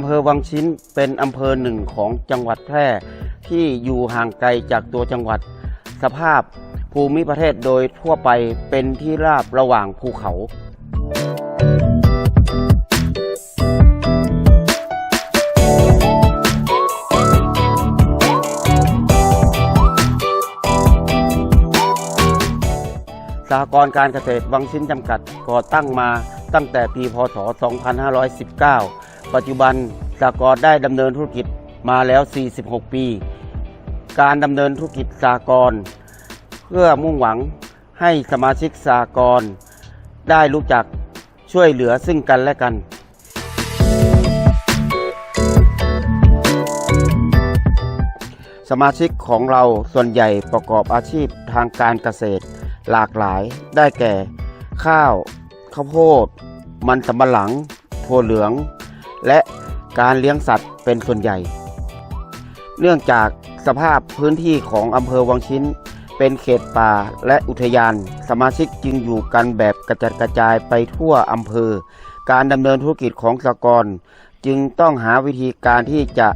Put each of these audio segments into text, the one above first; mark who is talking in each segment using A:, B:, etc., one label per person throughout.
A: อำเภอวังชิ้นเป็นอำเภอหนึ่งของจังหวัดแพร่ ที่อยู่ห่างไกลจากตัวจังหวัด สภาพภูมิประเทศโดยทั่วไปเป็นที่ราบระหว่างภูเขา สหกรณ์การเกษตรวังชิ้นจำกัดก่อตั้งมาตั้งแต่ปีพศ 2519 ปัจจุบันสหกรได้ดำเนินธุรกิจมาแล้ว 46 ปี การดำเนินธุรกิจสหกรเพื่อมุ่งหวังให้สมาชิกสหกรได้รู้จักช่วยเหลือซึ่งกันและกัน สมาชิกของเราส่วนใหญ่ประกอบอาชีพทางการเกษตร หลากหลายได้แก่ ข้าว ข้าวโพด มันสำปะหลังถั่วเหลือง และการเลี้ยงสัตว์เป็นส่วนใหญ่ เนื่องจากสภาพพื้นที่ของอำเภอวังชิ้น เป็นเขตป่าและอุทยาน สมาชิกจึงอยู่กันแบบกระจัดกระจายไปทั่วอำเภอ การดำเนินธุรกิจของสหกรณ์จึงต้องหาวิธีการที่จะ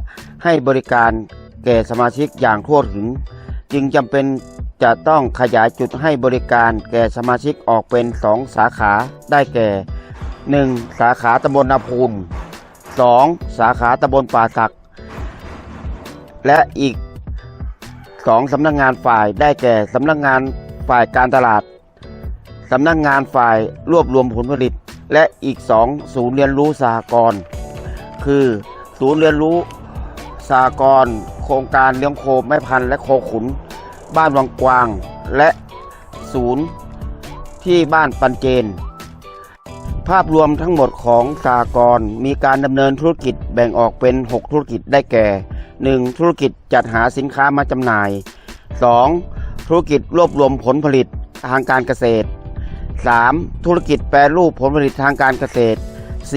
A: ให้บริการแก่สมาชิกอย่างทั่วถึง จึงจำเป็นจะต้องขยายจุดให้บริการแก่สมาชิกออกเป็นสองสาขาได้แก่ 1. สาขาตำบลนาพูน 2. สาขาตำบลป่าสัก และอีก 2สำนักงงานฝ่ายได้แก่สำนักงงานฝ่ายการตลาดสำนักงงานฝ่ายรวบรวมผลผลิต และอีก 2 ศูนย์เรียนรู้สหกรณ์คือ ศูนย์เรียนรู้สหกรณ์โครงการเลี้ยงโคแม่พันธุ์และโคขุน บ้านวังกวางและศูนย์ที่บ้านปันเจน ภาพรวมทั้งหมดของสากรมีการดำเนินธุรกิจแบ่งออกเป็น 6 ธุรกิจได้แก่ 1. ธุรกิจจัดหาสินค้ามาจำหน่าย 2. ธุรกิจรวบรวมผลผลิตทางการเกษตร 3. ธุรกิจแปรรูปผลผลิตทางการเกษตร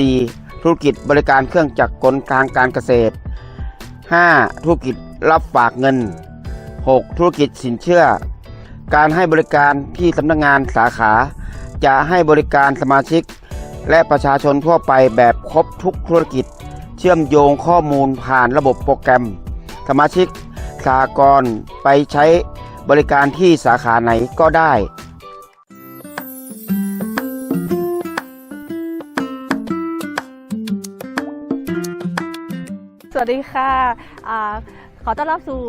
A: 4. ธุรกิจบริการเครื่องจักรกลทางการเกษตร 5. ธุรกิจรับฝากเงิน 6. ธุรกิจสินเชื่อ การให้บริการที่สำนักงงานสาขา จะให้บริการสมาชิก และประชาชนทั่วไปแบบครบทุกธุรกิจ เชื่อมโยงข้อมูลผ่านระบบโปรแกรม สมาชิกสากรไปใช้บริการที่สาขาไหนก็ได้
B: สวัสดีค่ะอา ขอต้อนรับสู่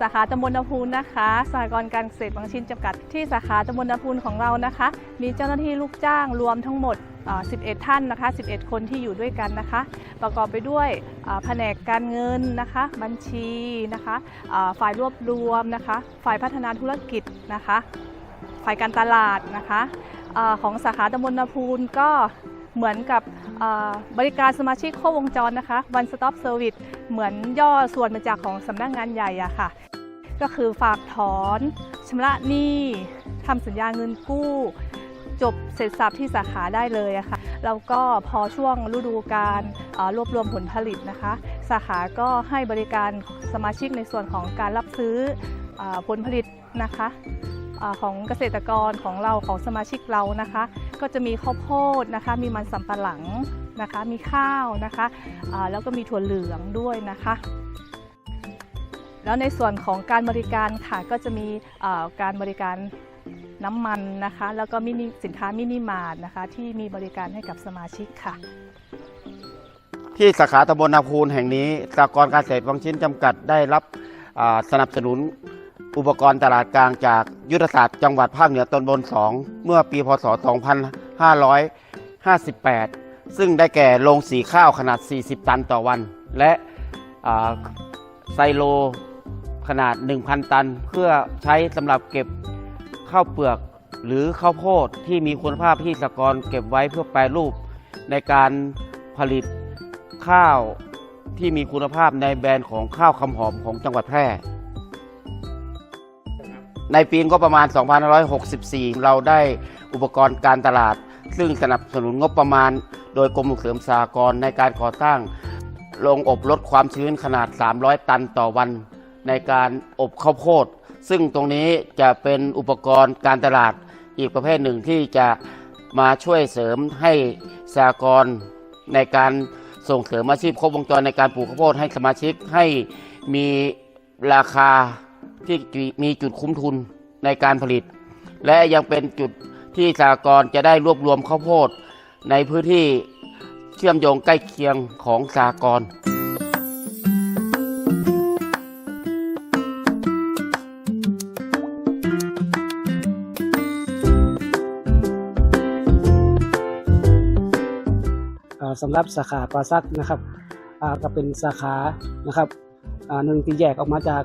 B: สาขาตำบลนาพูนนะคะสหกรณ์การเกษตรบางชิ้นจำกัดที่สาขาตำบลนาพูนของเรานะคะ มีเจ้าหน้าที่ลูกจ้างรวมทั้งหมด 11 ท่านนะคะ 11 คนที่อยู่ด้วยกันนะคะ ประกอบไปด้วยแผนกการเงินนะคะ บัญชีนะคะฝ่ายรวบรวมนะคะ ฝ่ายพัฒนาธุรกิจนะคะ ฝ่ายการตลาดนะคะอาของสาขาตำบลนาพูนก็ เหมือนกับบริการสมาชิกครบวงจรนะคะ One Stop Service เหมือนย่อส่วนมาจากของสำนักงงานใหญ่อะค่ะ ก็คือฝากถอนชำระหนี้ทำสัญญาเงินกู้ จบเสร็จสับที่สาขาได้เลยอะค่ะแล้วก็พอช่วงฤดูการรวบรวมผลผลิตนะคะ สาขาก็ให้บริการสมาชิกในส่วนของการรับซื้ออผลผลิตนะคะ ของเกษตรกรของเราของสมาชิกเรานะคะ ก็จะมีข้าวโพดนะคะ มีมันสำปะหลังนะคะ มีข้าวนะคะแล้วก็มีถั่วเหลืองด้วยนะคะแล้วในส่วนของการบริการค่ะก็จะมีการบริการน้ำมันนะคะ แล้วก็มินิสินค้ามินิมาร์ทนะคะ ที่มีบริการให้กับสมาชิกค่ะ
A: ที่สาขาตำบลนาพูนแห่งนี้สหกรการเกษตรวังชิ้นจำกัดได้รับสนับสนุน อุปกรณ์ตลาดกลางจากยุทธศาสตร์จังหวัดภาคเหนือตอนบน 2 เมื่อปีพศ 2558 ซึ่งได้แก่โรงสีข้าวขนาด 40 ตันต่อวัน และไซโลขนาด 1,000 ตัน เพื่อใช้สำหรับเก็บข้าวเปลือกหรือข้าวโพดที่มีคุณภาพที่สกรเก็บไว้เพื่อแปรรูป ในการผลิตข้าวที่มีคุณภาพในแบรนด์ของข้าวคำหอมของจังหวัดแพร่ ในปีงบประมาณ 2564 เราได้อุปกรณ์การตลาด ซึ่งสนับสนุนงบประมาณ โดยกรมส่งเสริมสหกรณ์ในการก่อสร้างโรงอบลดความชื้นขนาด 300 ตันต่อวัน ในการอบข้าวโพด ซึ่งตรงนี้จะเป็นอุปกรณ์การตลาดอีกประเภทหนึ่งที่จะมาช่วยเสริมให้สหกรณ์ในการส่งเสริมอาชีพครบวงจรในการปลูกข้าวโพดให้สมาชิกให้มีราคา ที่มีจุดคุ้มทุนในการผลิต และยังเป็นจุดที่สากรจะได้รวบรวมข้าวโพด ในพื้นที่เชื่อมโยงใกล้เคียงของสากร
C: สำหรับสาขาปลาซักนะครับก็เป็นสาขานะครับหนึ่งที่แยกออกมาจาก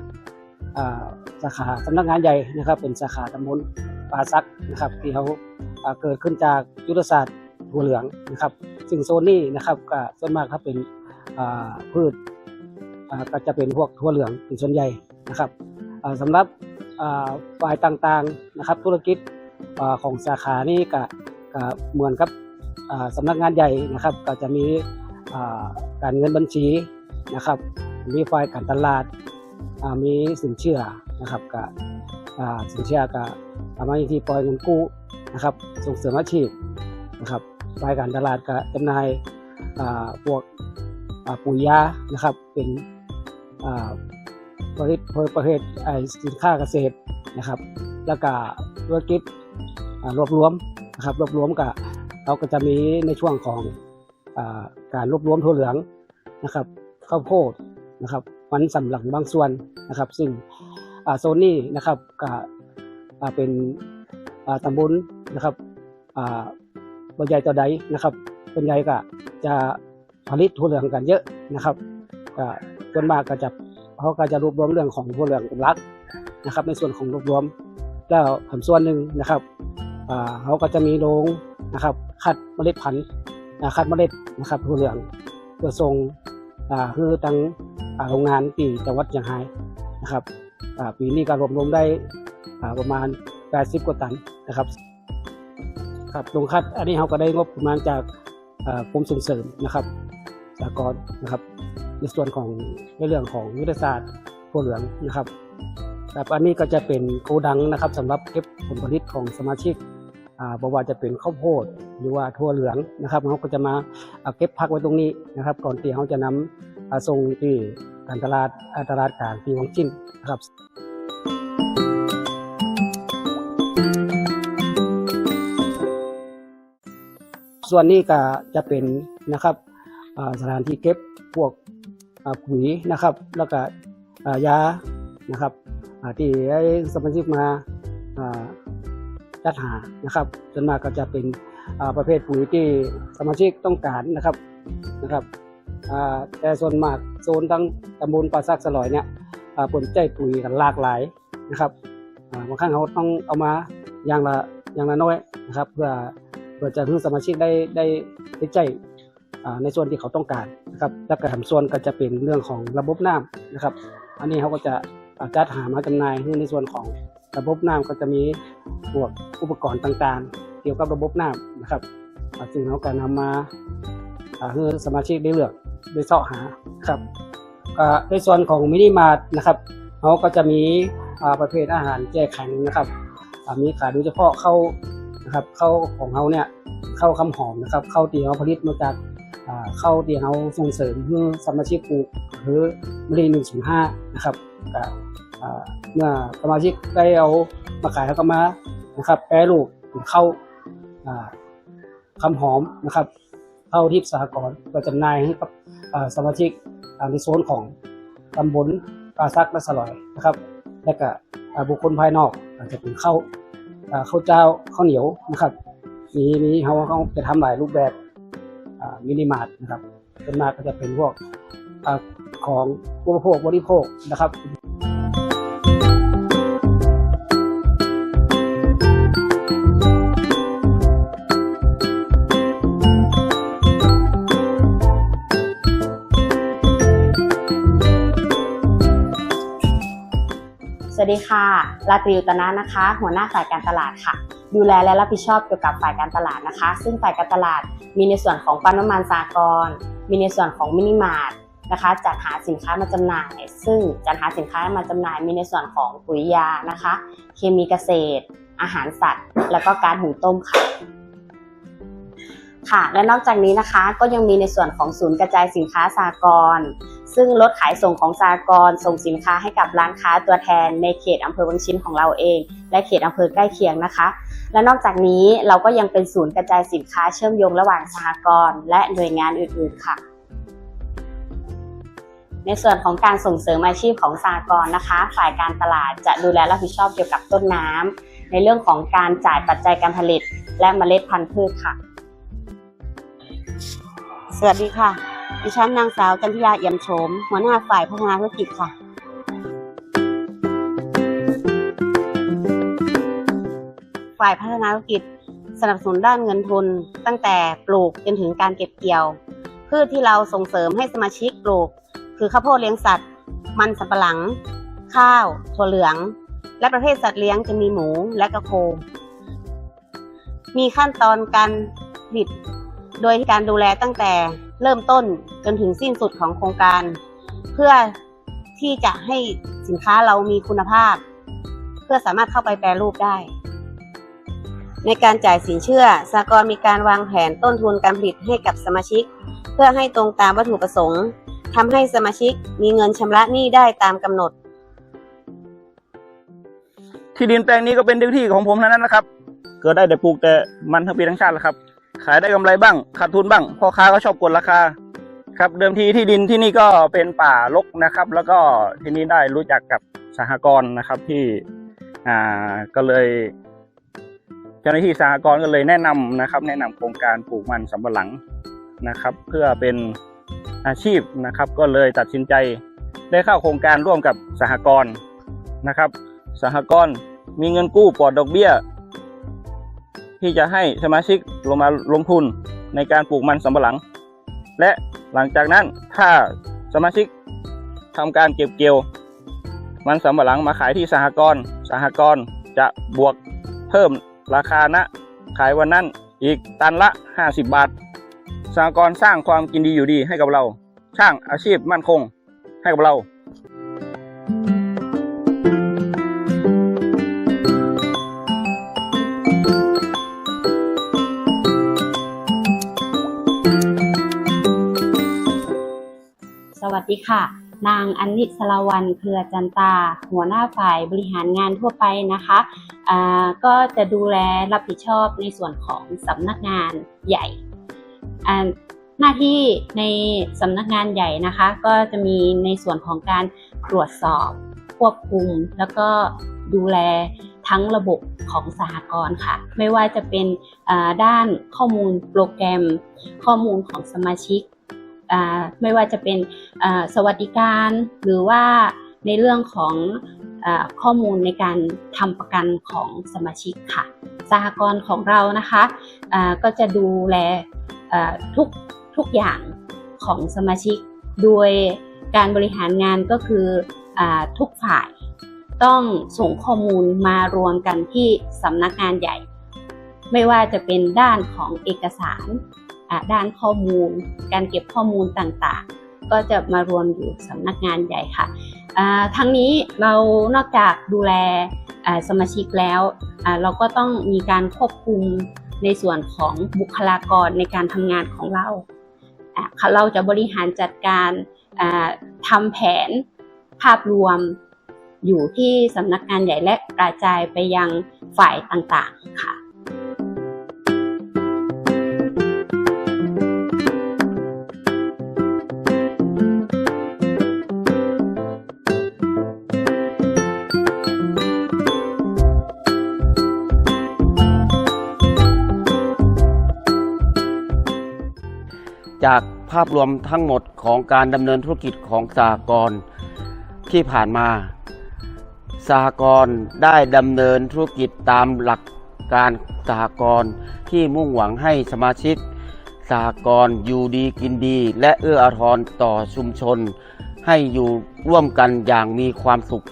C: สาขาสำนักงานใหญ่นะครับ เป็นสาขาตำบลปลาซักนะครับ ที่เขาเกิดขึ้นจากยุทธศาสตร์หัวเหลืองนะครับ ซึ่งโซนนี้นะครับก็ส่วนมากถ้าเป็นพืชก็จะเป็นพวกทั่วเหลืองเป็นส่วนใหญ่นะครับอ่าสำหรับฝ่ายต่างๆนะครับ ธุรกิจอของสาขานี้ก็กเหมือนกับอ่าสำนักงานใหญ่นะครับ ก็จะมีการเงินบัญชีนะครับมีฝ่ายการตลาด มีสินเชื่อนะครับกับสินเชื่อกับสามารถที่ปล่อยเงินกู้นะครับ ส่งเสริมอาชีพนะครับฝ่ายการตลาดก็จำหน่ายพวกปุ๋ยยานะครับ เป็นอ่าประเภทประเภทสินค้าเกษตรนะครับ แล้วก็ธุรกิจรวบรวมนะครับรวบรวมกับเราก็จะมีในช่วงของอการรวบรวมถั่วเหลืองนะครับ ข้าวโพดนะครับ มันสำหลังบางส่วนนะครับ ซึ่งโซนนี้นะครับก็เป็นตำบลนะครับอ่าบใหญ่ต่อใดนะครับเป็นใหญ่ก็จะผลิตถั่วเหลืองกันเยอะนะครับก็ส่วนมากก็จะเขาก็จะรวบรวมเรื่องของถั่วเหลืองเป็นหลักนะครับ ในส่วนของรวบรวม แล้วทำส่วนหนึ่งนะครับเขาก็จะมีโรงนะครับ คัดเมล็ดพันธุ์คัดเมล็ดนะครับถั่วเหลืองเพื่อส่งคือตั้ง โรงงานที่จังหวัดเชียงรายนะครับปีนี้ก็รวมรวมได้ประมาณ 80 กว่าตันนะครับครับโรงคัดอันนี้เราก็ได้งบประมาณจากกรมส่งเสริมนะครับสากลนะครับ ในส่วนของในเรื่องของยุทธศาสตร์ถั่วเหลืองนะครับครับอันนี้ก็จะเป็นโกดังนะครับสำหรับเก็บผลผลิตของสมาชิกอ่าบอกว่าจะเป็นข้าวโพดหรือว่าถั่วเหลืองนะครับเขาก็จะมาเก็บพักไว้ตรงนี้นะครับ ก่อนที่เขาจะนำอ่า ส่งที่การตลาดอาตลาดกลางที่วังจิ้นะครับส่วนนี้ก็จะเป็นนะครับอ่าสถานที่เก็บพวกปุ๋ยนะครับ แล้วก็ยานะครับที่ให้สมาชิกมาจัดหานะครับส่วนมากก็จะเป็นประเภทปุ๋ยที่สมาชิกต้องการนะครับนะครับ แต่ส่วนมากโซนทั้งตำบลปราซักสลอยเนี่ยผลใจปุ๋ยกันหลากหลายนะครับบางครั้งเขาต้องเอามาอย่างละอย่างละน้อยนะครับ เพื่อเพื่อจะให้สมาชิกได้ได้ได้ใจในส่วนที่เขาต้องการนะครับแล้วก็ทำส่วนก็จะเป็นเรื่องของระบบน้ำนะครับ อันนี้เขาก็จะจัดหามาจำหน่ายในส่วนของระบบน้ำก็จะมีพวกอุปกรณ์ต่างๆ เกี่ยวกับระบบน้ำนะครับซึ่งเราก็นำมาอ่าให้สมาชิกได้เลือก ได้เสาะหาครับในส่วนของมินิมาร์ทนะครับเขาก็จะมีประเภทอาหารแช่แข็งนะครับมีขายโดยเฉพาะเข้านะครับเข้าของเขาเนี่ยเข้าวคำหอมนะครับเข้าวที่เขาผลิตมาจากเข้าวที่เขาส่งเสริมให้สมาชิกปลูกหรือมะเร็งหนึ่งศูนย์ห้านะครับเมื่อสมาชิกได้เอามาขายเขาก็มานะครับแปรรูปเข้าวอ่าคำหอมนะครับ เข้าทิพย์สากรณ์ก็จำหน่ายให้กับอ่าสมาชิกอ่าในโซนของตำบลปราซักและสลอยนะครับ และก็อ่าบุคคลภายนอกอาจจะเป็นข้าวอ่าข้าวเจ้าข้าวเหนียวนะครับ มีมีเขาเขาจะทำหลายรูปแบบอ่ามินิมาร์ทนะครับเป็นมากก็จะเป็นพวกอ่าของอุปโภคบริโภคนะครับ
D: ดีค่ะลาตรีอุตนะนะคะ หัวหน้าฝ่ายการตลาดค่ะ ดูแลและรับผิดชอบเกี่ยวกับฝ่ายการตลาดนะคะ ซึ่งฝ่ายการตลาดมีในส่วนของปั๊มน้ำมันสากรมีในส่วนของมินิมาร์ทนะคะจัดหาสินค้ามาจำหน่าย ซึ่งจัดหาสินค้ามาจำหน่าย มีในส่วนของปุ๋ยยานะคะ เคมีเกษตร อาหารสัตว์ แล้วก็การหุงต้มค่ะค่ะและนอกจากนี้นะคะก็ยังมีในส่วนของศูนย์กระจายสินค้าสากล ซึ่งรถขายส่งของสากลส่งสินค้าให้กับร้านค้าตัวแทนในเขตอำเภอบางชิ้นของเราเอง และเขตอำเภอใกล้เคียงนะคะ และนอกจากนี้เราก็ยังเป็นศูนย์กระจายสินค้าเชื่อมโยงระหว่างสหกรณ์และหน่วยงานอื่นๆค่ะ ในส่วนของการส่งเสริมอาชีพของสหกรณ์นะคะ ฝ่ายการตลาดจะดูแลรับผิดชอบเกี่ยวกับต้นน้ำในเรื่องของการจ่ายปัจจัยการผลิต และเมล็ดพันธุ์พืชค่ะ สวัสดีค่ะ ดิฉันนางสาวจันทิยาเอี่ยมโฉม หัวหน้าฝ่ายพัฒนาธุรกิจค่ะ ฝ่ายพัฒนาธุรกิจสนับสนุนด้านเงินทุน ตั้งแต่ปลูกจนถึงการเก็บเกี่ยว พืชที่เราส่งเสริมให้สมาชิกปลูก คือข้าวโพดเลี้ยงสัตว์ มันสำปะหลัง ข้าว ถั่วเหลือง และประเภทสัตว์เลี้ยงจะมีหมูและกระโค มีขั้นตอนการผลิตโดยการดูแลตั้งแต่เริ่มต้น จนถึงสิ้นสุดของโครงการ เพื่อที่จะให้สินค้าเรามีคุณภาพ เพื่อสามารถเข้าไปแปรรูปได้ ในการจ่ายสินเชื่อสากลมีการวางแผนต้นทุนการผลิตให้กับสมาชิก เพื่อให้ตรงตามวัตถุประสงค์ทำให้สมาชิกมีเงินชำระหนี้ได้ตามกำหนด
E: ที่ดินแปลงนี้ก็เป็นพื้นที่ของผมนั้นนะครับ เกิดได้แต่ปลูกแต่มันทั้งปีทั้งชาติแหละครับ ขายได้กำไรบ้างขาดทุนบ้างพ่อค้าก็ชอบกดราคา ครับเดิมทีที่ดินที่นี่ก็เป็นป่ารกนะครับ แล้วก็ที่นี่ได้รู้จักกับสหกรณ์นะครับที่อ่าก็เลย เจ้าหน้าที่สหกรณ์ก็เลยแนะนำนะครับ แนะนำโครงการปลูกมันสำปะหลังนะครับ เพื่อเป็นอาชีพนะครับ ก็เลยตัดสินใจได้เข้าโครงการร่วมกับสหกรณ์นะครับสหกรณ์มีเงินกู้ปลอดดอกเบี้ย ที่จะให้สมาชิกลงมาลงทุนในการปลูกมันสำปะหลัง และหลังจากนั้นถ้าสมาชิกทำการเก็บเกี่ยว มันสำปะหลังมาขายที่สหกรณ์สหกรณ์จะบวกเพิ่มราคาณขายวันนั้นอีกตันละ 50 บาทสหกรณ์สร้างความกินดีอยู่ดีให้กับเรา สร้างอาชีพมั่นคงให้กับเรา
D: วัสดีค่ะ นางอันนิสลาวันเครือจันตา หัวหน้าฝ่ายบริหารงานทั่วไปนะคะก็จะดูแลรับผิดชอบในส่วนของสำนักงานใหญ่ หน้าที่ในสำนักงานใหญ่นะคะ ก็จะมีในส่วนของการตรวจสอบ ควบคุม แล้วก็ดูแลทั้งระบบของสหกรณ์ค่ะ ไม่ว่าจะเป็นด้านข้อมูลโปรแกรม ข้อมูลของสมาชิก ไม่ว่าจะเป็นสวัสดิการหรือว่าในเรื่องของอข้อมูลในการทำประกันของสมาชิกค่ะ สหกรณ์ของเรานะคะก็จะดูแลทุกทุกอย่างของสมาชิก โดยการบริหารงานก็คืออทุกฝ่ายต้องส่งข้อมูลมารวมกันที่สำนักงานใหญ่ ไม่ว่าจะเป็นด้านของเอกสาร ด้านข้อมูล การเก็บข้อมูลต่างๆ ก็จะมารวมอยู่สำนักงานใหญ่ค่ะอ่าทั้งนี้เรานอกจากดูแลสมาชิกแล้วเราก็ต้องมีการควบคุมในส่วนของบุคลากรในการทำงานของเรา เราจะบริหารจัดการทำแผนภาพรวมอยู่ที่สำนักงานใหญ่และกระจายไปยังฝ่ายต่างๆค่ะา
A: พรวมทั้งหมดของการดำเนินธุรกิจของสหกรณ์ที่ผ่านมาสหกรณ์ได้ดำเนินธุรกิจตามหลักการสหกรณ์ที่มุ่งหวังให้สมาชิกสหกรณ์อยู่ดีกินดี และเอื้ออาทรต่อชุมชน ให้อยู่ร่วมกันอย่างมีความสุข